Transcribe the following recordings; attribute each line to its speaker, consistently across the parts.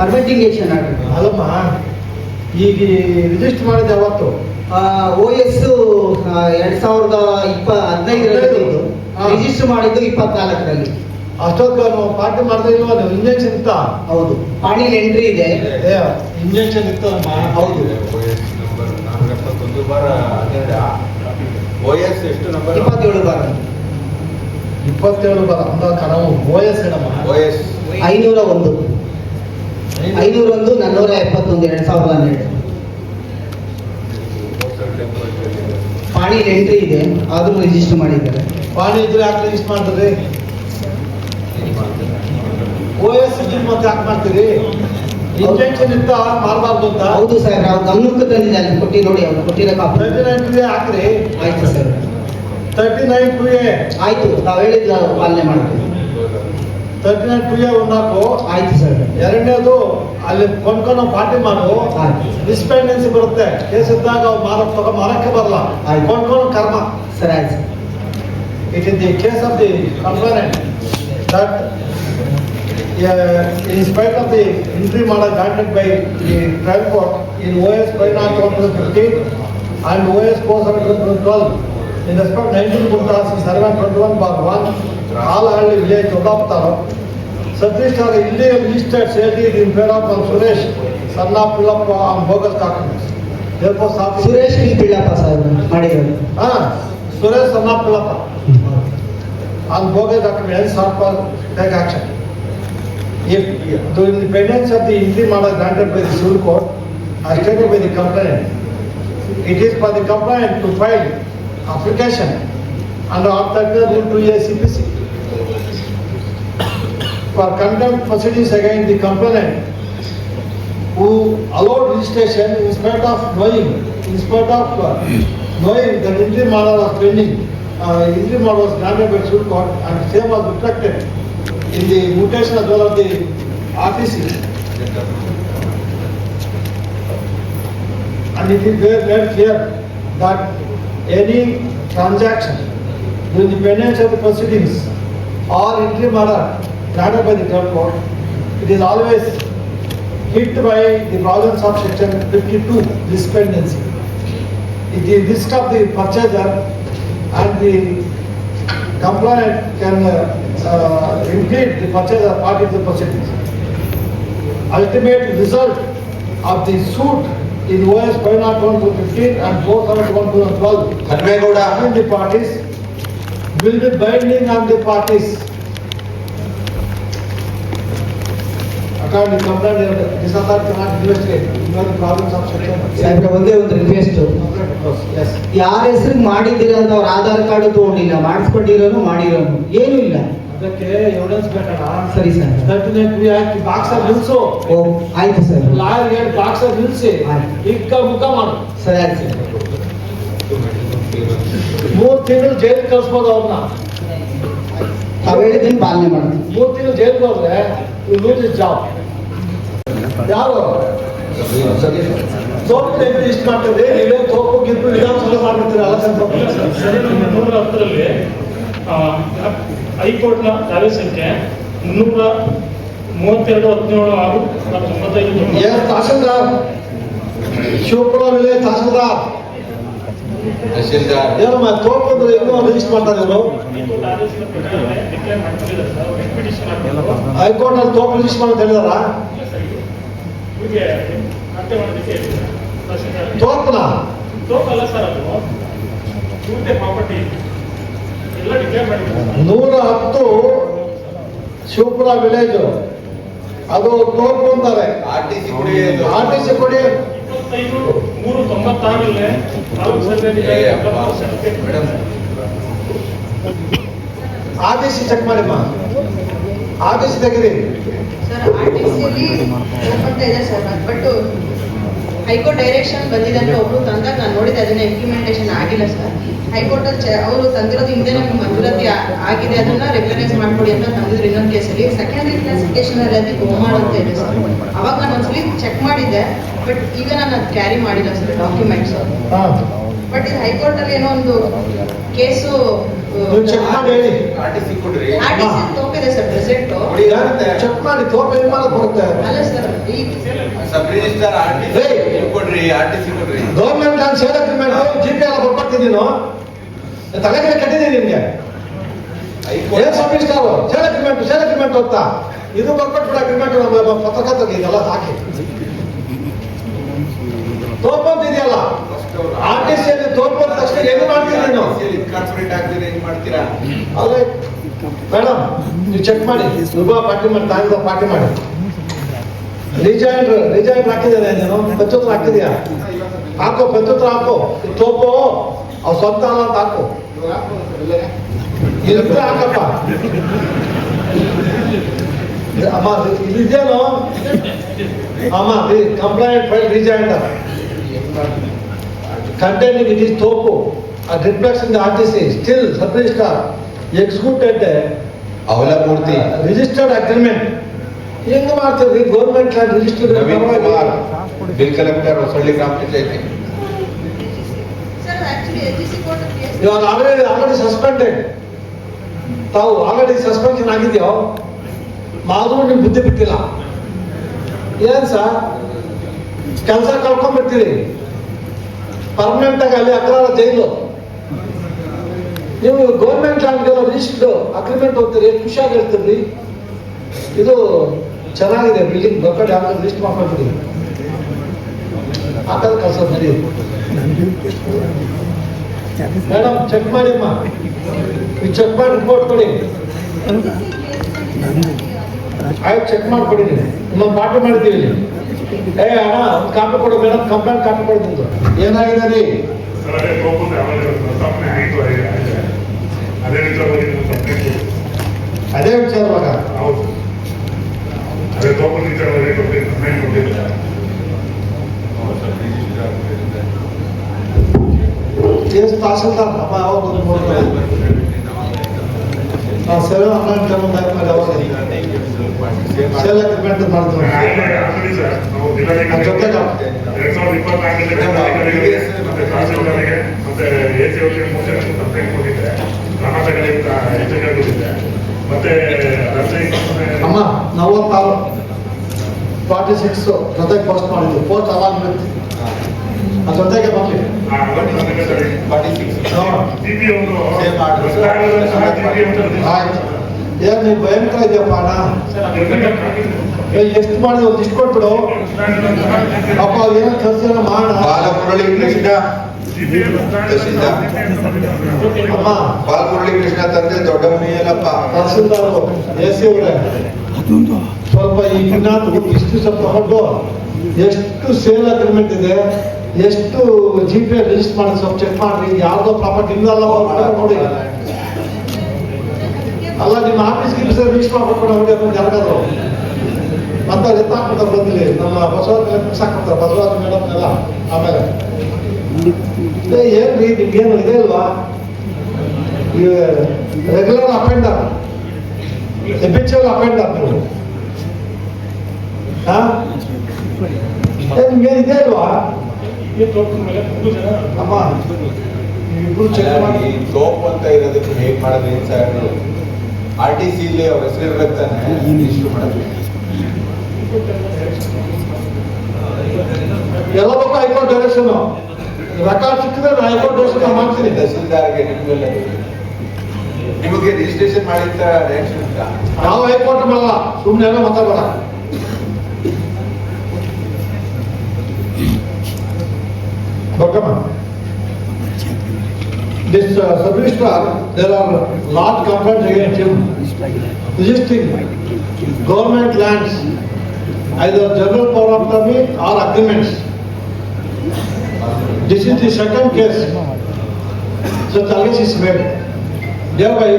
Speaker 1: Permitting action order
Speaker 2: ಅಲ್ಲಮ್ಮ ಈಗ register ಮಾಡಿದ ಅವತ್ತು.
Speaker 1: ಓ ಎಸ್ ಎರಡ್ ಸಾವಿರದ ಇಪ್ಪ ಹದಿನೈದರಲ್ಲಿ. ರಿಜಿಸ್ಟರ್ ಮಾಡಿದ್ದು ಇಪ್ಪತ್ನಾಲ್ಕರಲ್ಲಿ.
Speaker 2: ಅಷ್ಟೊತ್ತು ನಾವು ಪಾರ್ಟಿ ಮಾಡ್ತಾ ಇಲ್ವಾ ಅದು ಇಂಜೆಕ್ಷನ್ ಇತ್ತ?
Speaker 1: ಹೌದು. ಪಾಣಿಲಿ ಎಂಟ್ರಿ ಇದೆ.
Speaker 2: ಇಂಜೆಕ್ಷನ್ ಇತ್ತಲ್ಲಮ್ಮ?
Speaker 1: ಹೌದು.
Speaker 3: ಎಪ್ಪತ್ತೊಂದು ಬಾರ ಹನ್ನೆರಡು. ಓ ಎಸ್ ಎಷ್ಟು ನಂಬರ್
Speaker 1: ಇಪ್ಪತ್ತೇಳು ಬಾರ.
Speaker 2: ಇಪ್ಪತ್ತೇಳು ಬರ ಅಂದ ಓಎಸ್ ಏನಮ್ಮ?
Speaker 3: ಓ ಎಸ್
Speaker 1: ಐನೂರ ಒಂದು. ಐನೂರ ಒಂದು ನಾನ್ನೂರ ಎಪ್ಪತ್ತೊಂದು ಎರಡ್ ಸಾವಿರದ ಹನ್ನೆರಡು. ಪಾಣಿ ಎಂಟ್ರಿ ಇದೆ ಆದ್ರೂ ರಿಜಿಸ್ಟರ್ ಮಾಡಿದ್ದಾರೆ.
Speaker 2: ಪಾಣಿ ಇದ್ರೆ ಯಾಕೆ ರಿಜಿಸ್ಟರ್ ಮಾಡ್ತಾರೆ? ಓ ಎಸ್ ಮತ್ತೆ ಯಾಕೆ ಮಾಡ್ತೀರಿ? ಇಂಜೆಕ್ಷನ್ ಇತ್ತ? ಮಾಡಬಾರ್ದು ಅಂತ?
Speaker 1: ಹೌದು ಸರ್ ನಾವು ಗಮನಕ್ಕೆ ತಂದಿದ್ದೆ ಅಲ್ಲಿ ಕೊಟ್ಟಿ ನೋಡಿ ಅವ್ರು ಕೊಟ್ಟಿರೋ ಕಾಪಿ.
Speaker 2: ತರ್ಟಿ ನೈನ್ ಟು ಹಾಕ್ರಿ.
Speaker 1: ಆಯ್ತು ಸರ್.
Speaker 2: ತರ್ಟಿ ನೈನ್ ಟು
Speaker 1: ಆಯ್ತು ನಾವು ಹೇಳಿದ್ದು ನಾವು ಪಾಲನೆ ಮಾಡ್ತೀವಿ.
Speaker 2: ತರ್ಟಿ ನೈನ್ ಟು ಎ ಒಂದು ಹಾಕು
Speaker 1: ಆಯ್ತು ಸರ್
Speaker 2: ಎರಡನೇದು ಅಲ್ಲಿ ಕೊಂಡ್ಕೊಂಡು ಪಾರ್ಟಿ ಮಾಡು
Speaker 1: ಆಯ್ತು.
Speaker 2: ಡಿಸ್ಪೆಂಡೆನ್ಸಿ ಬರುತ್ತೆ ಕೇಸ್ ಇದ್ದಾಗ ಅವ್ರು ಮಾರ ತಗೋ ಮಾರಕ್ಕೆ ಬರಲ್ಲ
Speaker 1: ಆಯ್ತು.
Speaker 2: ಕೊಂಡ್ಕೊಂಡು ಕರ್ಮ
Speaker 1: ಸರ್ ಆಯ್ತು sir
Speaker 2: It is the case of the complainant that uh, in spite of the entry model granted by the trial court in OS 501 and OS 412 in respect 19 Guptas in Sarvan 21 bar 1, all held village Odaptaro. ಸದೃಷ್ಟರ ಇಲ್ಲೇ minister ಸೇರಿ ನಿಮ್ ಪೇರಪ್ಪ ಸುರೇಶ್ ಸಣ್ಣ ಪಿಳಪ್ಪ ಹೋಗಲ್ ತಾಕೋ ಸಾಕು?
Speaker 1: Suresh Pillappa sir
Speaker 2: ಮಾಡಿದ್ರು ಹಾ ಸುರೇಶ್ ಸಣ್ಣ ಪಿಳಪ್ಪ ಅಲ್ಲಿ ಹೋಗೋದು ಹಾಕಿ ಹೆಂಗ್ ಸಾಕು ಹೇಗೆ ದಿ ಇಂಡಿಪೆಂಡೆನ್ಸ್ ಅಂತ ಇಲ್ಲಿ ಮಾಡೋ ಗಂಟೆ ಬೈದು ಸುಳ್ಕೋ ಅಷ್ಟೇ ಬೈದು complaint it is by the complaint to file application and of that to A C P for contempt proceedings against the complainant who allowed registration in spite of knowing, in spite of uh, knowing that entry model was pending, uh, entry model was granted by civil court and same was reflected in the mutation as well of the RTC. And it is very, very clear that any transaction during the pendency of the proceedings or entry matter granted by the third court, it is always hit by the problems of section 52, this If you risk the purchaser and the complainant can uh, uh, impede the purchaser part of the proceedings. Ultimate result of the suit in OS 501 to 15 and 471 to
Speaker 3: 12
Speaker 2: and the parties will be binding on the parties. According complaint know the problems of section.
Speaker 1: ಸಾಹೇಬ್ರೆ ಒಂದೇ ಒಂದು request. ಯಾರ ಹೆಸರು ಮಾಡಿದ್ದೀರ ಅಂತ ಅವ್ರ Aadhaar card ತಗೊಂಡಿಲ್ಲ ಮಾಡಿಸ್ಕೊಂಡಿರೋನು ಮಾಡಿರೋನು ಏನೂ ಇಲ್ಲ.
Speaker 2: ಅದಕ್ಕೆ ಎವಿಡೆನ್ಸ್ ಬೇಕಲ್ಲ?
Speaker 1: ಸರಿ ಸರ್.
Speaker 2: ತರ್ಟಿ ನೈನ್ ಪಿ ಹಾಕಿ ಅಲ್ಲಿ ನಿಲ್ಸು
Speaker 1: ಓ ಆಯ್ತು ಸರ್.
Speaker 2: ಲಾಯರ್ ಹೇಳಿ ಅಲ್ಲಿ ನಿಲ್ಸಿ. ಇಕ್ಕ ಮುಖ ಮಾಡು.
Speaker 1: ಸರಿ ಆಯ್ತು ಸರ್.
Speaker 2: ಮೂರ್ ತಿಂಗಳು ಜೈಲ್ ಕಳ್ಸ್ಬೋದು ಅವ್ರನ್ನ.
Speaker 1: ಅವ್ರು ಹೇಳಿದ್ದೀನಿ ಪಾಲನೆ ಮಾಡ್ತೀವಿ
Speaker 2: ಮೂರ್ ತಿಂಗಳು ಜೈಲ್ಗೆ ಹೋದ್ರೆ ಯು ಲೂಸ್ ಇಸ್ ಜಾಬ್ ಯಾರು ತೋಪು ಇಷ್ಟ ಮಾಡ್ತದೆ ನೀವೇ ತೋಪು ಗಿಪ್ಪು ವಿಧಾನಸಭೆ ಮಾಡಿರ್ತೀರ ಅಲ್ಲ
Speaker 4: ಸರಿ ಮುನ್ನೂರ ಹತ್ತರಲ್ಲಿ ಹೈಕೋರ್ಟ್ನ ದಾವೆ ಸಂಖ್ಯೆ ಮುನ್ನೂರ ಮೂವತ್ತೆರಡು ಹದಿನೇಳು ಆರು ತೊಂಬತ್ತೈದು
Speaker 2: ತಹಸೀಲ್ದಾರ್ ಶಿವಪುರ ವಿಲೇಜ್ ತಹಸೀಲ್ದಾರ್
Speaker 3: ತಹಸೀಲ್ದಾರ್
Speaker 2: ಏನಮ್ಮ ತೋಪು ಅಂದ್ರೆ ಇನ್ನೂ ರಿಜಿಸ್ಟರ್ ಮಾಡ್ತಾರೆ ಇವರು.
Speaker 4: ಹೈಕೋರ್ಟ್
Speaker 2: ಅಲ್ಲಿ ತೋಪ ರಿಜಿಸ್ಟರ್ ಮಾಡಂತ ಹೇಳಿದಾರ ತೋಪನ
Speaker 4: ತೋಪಲ್ಲ ಸರ್ ಅದು. ಪ್ರಾಪರ್ಟಿ
Speaker 2: ನೂರ ಹತ್ತು ಶಿವಪುರ ವಿಲೇಜ್ ಅದು ತೋಪು ಅಂತಾರೆ
Speaker 3: ಆರ್ ಟಿ ಸಿ ಕೊಡಿ
Speaker 2: ಆರ್ ಟಿ ಸಿ ಕೊಡಿ.
Speaker 4: ಇಪ್ಪತ್ತೈದು ಮೂರು ತೊಂಬತ್ತಾರಲ್ಲೇ
Speaker 2: ಸಿ ಚೆಕ್ ಮಾಡಿಮ್ಮ ಆದೇಶ ತೆಗೆದಿ
Speaker 5: ಸರ್ ಆರ್ ಟಿ ಸಿಯಲ್ಲಿ ಅಂತ ಇದೆ ಸರ್ ಬಟ್ ಹೈಕೋರ್ಟ್ ಡೈರೆಕ್ಷನ್ ಬಂದಿದೆ ಒಬ್ರು ತಂದಾಗ ನಾನು ನೋಡಿದೆ ಅದನ್ನ ಇಂಪ್ಲಿಮೆಂಟೇಷನ್ ಆಗಿಲ್ಲ ಸರ್ ಹೈಕೋರ್ಟ್ ಅಲ್ಲಿ ಅವರು ತಂದಿರೋದು ಹಿಂದೆ ನಮ್ಗೆ ಮಂಜೂರಾತಿ ಆಗಿದೆ ಅದನ್ನ ರೆಗ್ಯುಲರೈಸ್ ಮಾಡ್ಕೊಡಿ ಅಂತ ತಂದಿದ್ರು ಇನ್ನೊಂದು ಕೇಸಲ್ಲಿ ಸೆಕೆಂಡರಿ ಕ್ಲಾಸಿಫಿಕೇಶನ್ ಅಲ್ಲಿ ಅದಕ್ಕೆ ಹೋಮಾಡ್ ಅಂತ ಇದೆ ಸರ್ ಅವಾಗ ನಾನು ಒಂದ್ಸಲಿ ಚೆಕ್ ಮಾಡಿದ್ದೆ ಬಟ್ ಈಗ ನಾನು ಅದು ಕ್ಯಾರಿ ಮಾಡಿಲ್ಲ ಸರ್ ಡಾಕ್ಯುಮೆಂಟ್ಸ್ ಬಟ್ ಇದು ಹೈಕೋರ್ಟ್ ಅಲ್ಲಿ ಏನೋ ಒಂದು ಕೇಸು
Speaker 2: ಚೆಕ್ ಮಾಡಿ. ಹೇಳಿ
Speaker 3: ಆರ್ ಟಿ ಸಿ ಕೊಡ್ರಿ.
Speaker 5: ಆರ್ ತೋಪಿದೆ ಸರ್ ಪ್ರೆಸೆಂಟ್
Speaker 2: ಚೆಕ್ ಮಾಡಿ ತೋಪ ಏನ್ ಮಾಡಕ್ ಬರುತ್ತೆ
Speaker 5: ಅಲ್ಲ
Speaker 3: sir sub register R
Speaker 2: T!
Speaker 3: ಕೊಡ್ರಿ ಆರ್ ಟಿ ಸಿ ಕೊಡ್ರಿ
Speaker 2: government land sale agreement G P ಎಲ್ಲ ಬರ್ಕೊಟ್ಟಿದ್ದೀನೋ ತಲೆಗೆ ಕಟ್ಟಿದ್ದೀನಿ ನಿಮ್ಗೆ ಏನ್ sub registrar sale agreement sale agreement ಹೋಗ್ತಾ. ಇದು ಬರ್ಕೊಟ್ಬಿಡ ಅಗ್ರಿಮೆಂಟ್ ನಮ್ಮ ಪತ್ರಕರ್ತರಿಗೆ ಇದೆಲ್ಲ ಸಾಕಿ. ತೋರ್ಬಂದಿದೆಯಲ್ಲ ಆರ್ ಟಿ ಸಿ ತೋರ್ಪಂತ ತಕ್ಷಣ ಏನು ಮಾಡ್ತೀರಿ ನೀನು?
Speaker 3: ಕಾರ್ಪೊರೇಟ್ ಆಗ್ತೀರಿ ಏನು ಮಾಡ್ತೀರಾ?
Speaker 2: ಅಲ್ಲೇ ಮೇಡಮ್ ನೀವು ಚೆಕ್ ಮಾಡಿ. ಸುಲಭ ಪಾರ್ಟಿ ಮಾಡಿ ತಾಯಿದ ಪಾರ್ಟಿ ಮಾಡಿ. ರಿಜೈನ್ ರಿಜೈನ್ ಹಾಕಿದ್ದೇನೆ ನೀನು ಪಂಚೋತ್ರ ಹಾಕಿದ್ಯಾ? ಹಾಕೋ ಪಂಚೋತ್ರ ಹಾಕೋ. ಇದು ತೋಪು ಅವ್ ಸ್ವಂತ ಅಲ್ಲ ಅಂತ ಹಾಕು. ಇದ್ರೆ ಹಾಕಪ್ಪ. ಇದು- ಅಮ್ಮ ಇದು ಇದೇನು? ಅಮ್ಮ ಕಂಪ್ಲೇಂಟ್ ಫೈಲ್ ರಿಜೈಂಡ್ containing it is topo, and reflects in the RTC, still sub registrar executed.
Speaker 3: ಅವಲ ಮೂರ್ತಿ
Speaker 2: ರಿಜಿಸ್ಟರ್ಡ್ ಅಗ್ರಿಮೆಂಟ್ ಹೆಂಗ್ ಮಾಡ್ತೀರಿ? Government register
Speaker 3: Naveen Kumar bill collector Hosalli ಗ್ರಾಮ ಪಂಚಾಯತಿ.
Speaker 5: Sir actually L court case
Speaker 2: ಇವಾಗ ಆಲ್ರೆಡಿ ಆಲ್ರೆಡಿ ಸಸ್ಪೆಂಡೆಡ್ ತಾವು already suspension ಆಗಿದೆಯೋ? ಮಾದ್ರು ನಿಮ್ ಬುದ್ಧಿ ಬಿಟ್ಟಿಲ್ಲ? ಏನ್ ಸರ್ ಕೆಲಸ ಕಳ್ಕೊಂಡ್ಬಿಡ್ತೀರಿ. ಪರ್ಮನೆಂಟ್ ಆಗಿ ಅಲ್ಲಿ ಅಕ್ರಮ ಜೈಲು. ನೀವು ಗೌರ್ಮೆಂಟ್ ಲ್ಯಾಂಡ್ಗೆಲ್ಲ ರಿಜಿಸ್ಟರ್ಡ್ ಅಗ್ರಿಮೆಂಟ್ ಹೋಗ್ತೀರಿ ಖುಷಿಯಾಗಿರ್ತೀರಿ ಇದು ಚೆನ್ನಾಗಿದೆ ಬಿಲ್ಡಿಂಗ್ ಬರ್ಕಡೆ ಹಾಕಿ ಲಿಸ್ಟ್ ಮಾಡ್ಕೊಂಡ್ಬಿಡಿ. ಹಾಕೋದು ಕೆಲಸ ನಡೆಯುತ್ತೆ ಮೇಡಮ್ ಚೆಕ್ ಮಾಡಿ ನೀವು ಚೆಕ್ ಮಾಡಿ ರಿಪೋರ್ಟ್ ಕೊಡಿ. ಆಯ್ತು ಚೆಕ್ ಮಾಡ್ಕೊಡಿ ಇನ್ನೊಂದು ಪಾಠ ಇಲ್ಲಿ. ಏ, ಅಣ್ಣ, ಒಂದು ಕಾಪಿ ಕೊಡು ಮೇಡಮ್ ಕಂಪ್ಲೇಂಟ್ ಕಾಪಿ ಕೊಡ್ತೀನಿ ಏನಾಗಿದೆ ರೀ?
Speaker 6: ಅದೇ ವಿಚಾರವಾಗಿ
Speaker 2: ಅದೇ
Speaker 6: ಅದೇ ಗೋಕುಲ್ ವಿಚಾರವಾಗಿ ಕಂಪ್ಲೇಂಟ್ ಕೊಟ್ಟಿಲ್ಲ
Speaker 2: ತಹಸೀಲ್ದಾರ್ ಅಮ್ಮ ಯಾವಾಗ ಬಂದು ನೋಡ್ತಾರೆ ನಾವು ಸೆವೆನ್ ಹನ್ನೆರಡು ಟೈಮ್ ಮಾಡಿ ಅವಾಗ ಸೇಲ್ ಅಗ್ರಿಮೆಂಟ್ ಅದ್ ಜೊತೆಗೆ
Speaker 6: ಎರಡ್ ಸಾವಿರದ ಇಪ್ಪತ್ನಾಲ್ಕರಲ್ಲಿ ಮತ್ತೆ ತಹಸೀಲ್ದಾರ್ಗೆ ಮತ್ತೆ ಎ ಸಿ ಅವ್ರಿಗೆ ಮೂರು ಜನ ಕಂಪ್ಲೇಂಟ್ ಕೊಟ್ಟಿದ್ದೆ ಗ್ರಾಮಾಂತರಗಳಿಗೆ ಹೆಚ್ಚಿಗೆ ಕೊಟ್ಟಿದ್ದೆ ಮತ್ತೆ
Speaker 2: ಅಮ್ಮ ನಲವತ್ತಾರು ಫಾರ್ಟಿ ಸಿಕ್ಸ್ ಜೊತೆಗೆ ಪೋಸ್ಟ್ ಮಾಡಿದ್ದು ಪೋಸ್ಟ್ ಅವಾಗ. ಅದ್ರ ಜೊತೆಗೆ ಬರಲಿ. ಆಯ್ತು. ಏನ್ ನೀವು ಭಯಂಕರ ಇದೆಯಪ್ಪ ಅಣ್ಣ? ಎಷ್ಟು ಮಾಡಿದ್ರು ಒಂದು ಇಷ್ಟು ಕೊಟ್ಬಿಡು. ಅಪ್ಪ ಏನೋ ಕೆಲಸ ಮಾಡೋಣ ಅಮ್ಮ
Speaker 3: ಬಾಲಮುರಳಿ ಕೃಷ್ಣ ತಂದೆ ದೊಡ್ಡ ಮುನಿಯಲ್ಲಪ್ಪ
Speaker 2: ತಹಸೀಲ್ದಾರ್ ಎ ಸಿ ಅವರೇ. ಸ್ವಲ್ಪ ಈ ವಿನಾಥ್ ಇಷ್ಟು ಸ್ವಲ್ಪ ತಗೊಂಡು ಎಷ್ಟು ಸೇಲ್ ಅಗ್ರಿಮೆಂಟ್ ಇದೆ ಎಷ್ಟು ಜಿ ಪಿ ರಿಜಿಸ್ಟರ್ ಮಾಡಿ ಸ್ವಲ್ಪ ಚೆಕ್ ಮಾಡ್ರಿ. ಯಾವ್ದೋ ಪ್ರಾಪರ್ಟಿ ಇಲ್ಲಲ್ಲ ನೋಡಿ. ಅಲ್ಲ ನಿಮ್ಮ ಆಫೀಸ್ ಗಿಫೀಸ್ ರಿಜಿಸ್ಟರ್ ಮಾಡ್ಕೊಂಡು ಹೋಗಿ ಅದನ್ನ ಯಾರಾದ್ರು ಅಂತ ಎತ್ತಾಕ್ಬಿಡ್ತಾರೆ ಬಂದಿಲ್ಲಿ ನಮ್ಮ ಬಸವರಾಜ್ ಸಾಕ್ಬಿಡ್ತಾರೆ. ಬಸವರಾಜ್ ಮೇಡಮ್ ಎಲ್ಲ ಆಮೇಲೆ. ಏನ್ರಿ ನಿಮ್ಗೇನು ಇದೆ ಅಲ್ವಾ ರೆಗ್ಯುಲರ್ ಎಬಿಚುವಲ್ ಅಪೆಂಡರ್ ನೀವು. ಹಾ? ಏ, ನಿಮ್ಗೇನು ಇದೆ ಅಲ್ವಾ ಅಮ್ಮ ನೀವಿಬ್ರು ಚೆಕ್ ಮಾಡಿ.
Speaker 3: ಅಂತ ಇರೋದಕ್ಕೆ ಹೇಗೆ ಮಾಡೋದು ಏನು ಸರ್ ಆರ್ ಟಿ ಸಿ ಇಲ್ಲಿ ಅವ್ರ ಹೆಸರು ಇರ್ಬೇಕು ತಾನೆ ಇಷ್ಟು ಮಾಡೋದು?
Speaker 2: ಎಲ್ಲ ಬೇಕು ಹೈಕೋರ್ಟ್ ಡೈರೆಕ್ಷನ್. ರೆಕಾರ್ಡ್ ಸಿಕ್ಕಿದ್ರೆ ನಾನು ಹೈಕೋರ್ಟ್ ಡೈರೆಕ್ಷನ್ ಮಾಡ್ತೀನಿ
Speaker 3: ತಹಸೀಲ್ದಾರ್ಗೆ ನಿಮ್ಗೆಲ್ಲ ನಿಮಗೆ ರಿಜಿಸ್ಟ್ರೇಷನ್ ಮಾಡಿದ್ದ ರಿಯಾಕ್ಷನ್ ಉಂಟಾ
Speaker 2: ನಾವು ಹೈಕೋರ್ಟ್ ಮಾಡಲ್ಲ ಸುಮ್ಮನೆ ಏನೋ ಮಾತಾಡೋಣ Bottom. This uh, sub-registrar, there are large complaints against him, registering government lands, either general power of attorney or agreements. This is the second case such allegation is made. Thereby,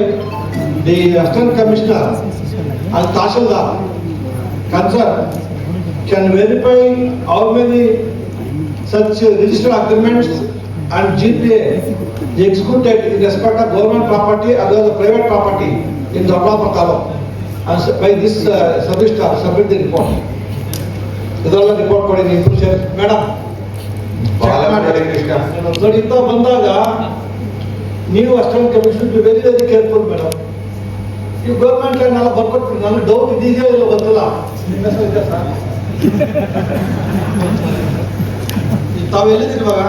Speaker 2: the assistant commissioner and Tahsildar concerned can verify how many such registered agreements and GPA they executed in respect of government property as well as private property in Dharwapur Taluk. And so by this uh, sub-registrar submit the report. ಇದೆಲ್ಲ report ಕೊಡಿ ನೀವು ಸೇರಿ madam ನೋಡಿ ಇಂಥ ಬಂದಾಗ ನೀವು ಅಷ್ಟೊಂದು commission very very careful madam ನೀವು ಗೌರ್ಮೆಂಟ್ ನಾನು ಎಲ್ಲ ನಾನು ಡೌಟ್ ಇದೆಯೋ ಇಲ್ಲ ಗೊತ್ತಿಲ್ಲ.
Speaker 4: ನಿಮ್ಮ ಹೆಸರು ಇದೆ
Speaker 2: ಇವಾಗ?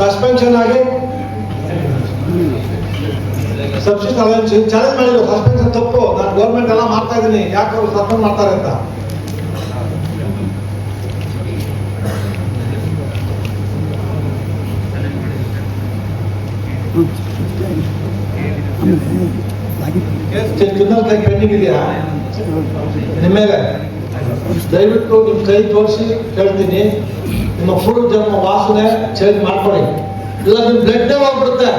Speaker 2: ಸಸ್ಪೆನ್ಷನ್ ಆಗಿ? ಸಬ್ಸಿಡಿ ಚಾಲೆಂಜ್ ಮಾಡಿದ್ರು. ಸಸ್ಪೆನ್ಷನ್ ತಪ್ಪು. ನಾನು ಗೌರ್ಮೆಂಟ್ ಎಲ್ಲ ಮಾಡ್ತಾ ಇದ್ದೀನಿ. ಯಾಕೆ ಅವ್ರು ಸಸ್ಪೆಂಡ್ ಮಾಡ್ತಾರೆ ಅಂತ? ಪೆಂಡಿಂಗ್ ಇದೆಯಾ ನಿಮ್ಮ ಮೇಲೆ ದಯವಿಟ್ಟು ನಿಮ್ಮ ಕೈ ತೋರಿಸಿ, ಕೇಳ್ತೀನಿ. ನಿಮ್ಮ ಫುಡ್ ಜನ್ಮ ವಾಸನೆ ಚೇಂಜ್ ಮಾಡ್ಕೊಳ್ಳಿ. ಇಲ್ಲ ನಿಮ್ಮ ಬ್ಲಡ್ ಹೋಗ್ಬಿಡುತ್ತೆ.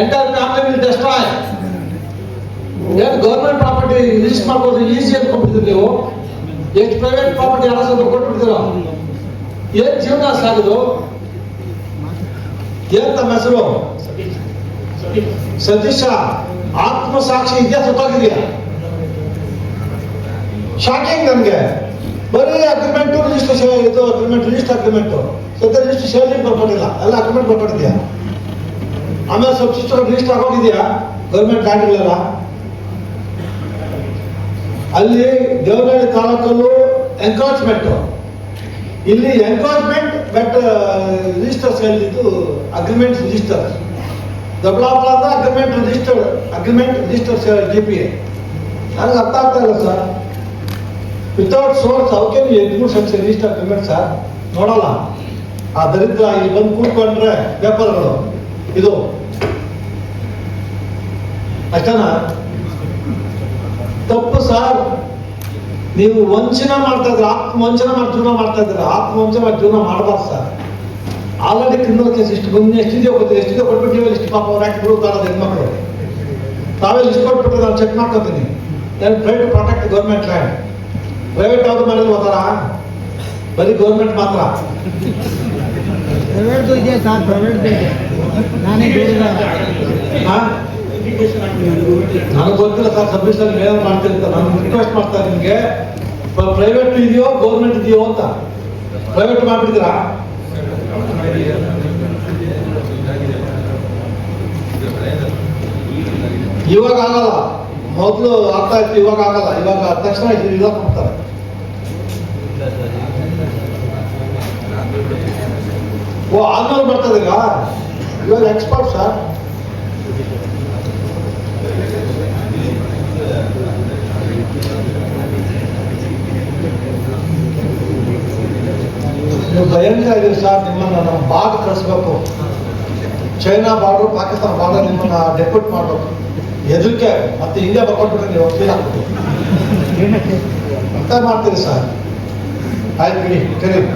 Speaker 2: ಎಂಟರ್ ಫ್ಯಾಮಿಲಿ ಡೆಸ್ಟ್ರಾಯ್ ಏನು ಗೌರ್ಮೆಂಟ್ ಪ್ರಾಪರ್ಟಿ ರಿಜಿಸ್ಟರ್ ಮಾಡ್ಬೋದು ಈಸಿ ಅನ್ಕೊಂಡ್ಬಿಟ್ಟಿದ್ರಿ ನೀವು. ಎಷ್ಟು ಪ್ರೈವೇಟ್ ಪ್ರಾಪರ್ಟಿ ಯಾರು ಸ್ವಲ್ಪ ಕೊಟ್ಬಿಡ್ತೀರೋ? ಏನ್ ಜೀವನ ಸಾಗುದು ಏನ್ ತಮ್ಮ ಹೆಸರು? ಸತೀಶ ಆತ್ಮಸಾಕ್ಷಿ ಇದೆಯಾ ಸತ್ತೋಗಿದೆಯಾ? ಶಾಕಿಂಗ್ ನನಗೆ ಬರೀ ಅಗ್ರಿಮೆಂಟು ರಿಜಿಸ್ಟ್ರೇಷನ್ ಇದು ಅಗ್ರಿಮೆಂಟ್ ರಿಜಿಸ್ಟರ್ ಅಗ್ರಿಮೆಂಟು ಸದ್ಯ ಸೇವೆ ಬರ್ಕೊಂಡಿಲ್ಲ. ಎಲ್ಲ ಅಗ್ರಿಮೆಂಟ್ ಬರ್ಕೊಂಡಿದ್ಯಾ? ಆಮೇಲೆ ಸಬ್ಸಿಸ್ಟರ್ ರಿಜಿಸ್ಟರ್ ಆಗೋಗಿದೆಯಾ? ಗೌರ್ಮೆಂಟ್ ಲ್ಯಾಂಡ್ಗಳೆಲ್ಲ ಅಲ್ಲಿ ದೇವನಹಳ್ಳಿ ತಾಲೂಕಲ್ಲೂ ಎನ್ಕ್ರಾಚ್ಮೆಂಟ್ ಇಲ್ಲಿ ಎನ್ಕ್ರಾಚ್ಮೆಂಟ್ ಬಟ್ ರಿಜಿಸ್ಟರ್ಸ್ ಇದ್ದು agreement register Doddaballapura agreement registered agreement register D P A ನನಗೆ ಅರ್ಥ ಆಗ್ತಾ ಇಲ್ಲ ಸರ್ ವಿತೌಟ್ ಸೋರ್ಸ್ ಅವಕ್ಕೆ ನೀವು ಎಗ್ಮೂರ್ ಸೆಕ್ಷನ್ ರಿಜಿಸ್ಟರ್ ಅಗ್ರಿಮೆಂಟ್ ಸರ್ ನೋಡಲ್ಲ. ಆ ದರಿದ್ರ ಇಲ್ಲಿ ಬಂದು ಕೂತ್ಕೊಂಡ್ರೆ ಪೇಪರ್ಗಳು ಇದು. ಅಷ್ಟನ ತಪ್ಪು ಸರ್ ನೀವು ವಂಚನೆ ಮಾಡ್ತಾ ಇದ್ರೆ ಆತ್ಮ ವಂಚನೆ ಮಾಡಿ ಜೀವನ ಮಾಡ್ತಾ ಇದ್ದೀರಾ? ಆತ್ಮ ವಂಚನೆ ಮಾಡಿ ಜೀವನ ಮಾಡಬಾರ್ದು ಸರ್ ಆಲ್ರೆಡಿ ಕ್ರಿಮಿನಲ್ ಕೇಸ್ ಇಷ್ಟು ಬಂದು ಎಷ್ಟಿದೆಯೋ ಗೊತ್ತಿಲ್ಲ ಎಷ್ಟಿದೆ ಕೊಟ್ಬಿಟ್ಟಿವಲ್ಲ ಇಷ್ಟು ಪಾಪ ಅವ್ರು ಯಾಕೆ ಬಿಡುತ್ತಾರ ಹೆಣ್ಮಕ್ಳು ತಾವೇ ಲಿಸ್ಟ್ ಕೊಟ್ಬಿಟ್ರೆ ನಾನು ಚೆಕ್ ಮಾಡ್ಕೊತೀನಿ ನಾನು try to protect government land private ಯಾವ್ದು ಮಾಡಿದ್ರು ಹೋದಾರ ಬರೀ ಗೌರ್ಮೆಂಟ್ ಮಾತ್ರ
Speaker 1: ಪ್ರೈವೇಟ್ದು ಇದೆ ಸರ್ ಪ್ರೈವೇಟ್ದು ಇದೆ ನಾನೇ ಬೇರೆ
Speaker 2: ಹಾ? ನನಗೆ ಗೊತ್ತಿಲ್ಲ ಸರ್ ಸಬ್ಮಿಷನ್ ಏನು ಮಾಡ್ತಿರ್ತಾರೆ ನಾನು ರಿಕ್ವೆಸ್ಟ್ ಮಾಡ್ತಾ ನಿಮಗೆ ಪ್ರೈವೇಟ್ ಇದೆಯೋ ಗೌರ್ಮೆಂಟ್ ಇದೆಯೋ ಅಂತ ಪ್ರೈವೇಟ್ ಮಾಡ್ಬಿಟ್ಟಿದ್ದೀರಾ ಇವಾಗ ಆಗಲ್ಲ. ಮೊದಲು ಅರ್ಥ ಆಯ್ತು ಇವಾಗ ಆಗಲ್ಲ. ಇವಾಗ ತಕ್ಷಣ ಇಲ್ಲ ಕೊಡ್ತಾರೆ. ಓ, ಆದ್ಮೇಲೆ ಬರ್ತದೆ ಈಗ. ಇವಾಗ ಎಕ್ಸ್ಪರ್ಟ್ ಸರ್ ನೀವು ಭಯಂಕರ ಇದೀರಿ ಸರ್, ನಿಮ್ಮನ್ನು ನಾವು ಬಾರ್ಡ್ ಕಳಿಸ್ಬೇಕು. ಚೈನಾ ಬಾರ್ಡರ್, ಪಾಕಿಸ್ತಾನ ಬಾರ್ಡರ್ ನಿಮ್ಮನ್ನ ಡೆಪ್ಯೂಟ್ ಮಾಡಬೇಕು. ಎದಕ್ಕೆ ಮತ್ತೆ ಹಿಂದೆ ಬರ್ಕೊಂಡ್ಬಿಟ್ರೆ ನೀವು
Speaker 1: ಒಪ್ಪಿಲ್ಲ
Speaker 2: ಅಂತ ಮಾಡ್ತೀರಿ ಸರ್? ಆಯ್ತು ಬಿಡಿ, ಕರೀರಿ.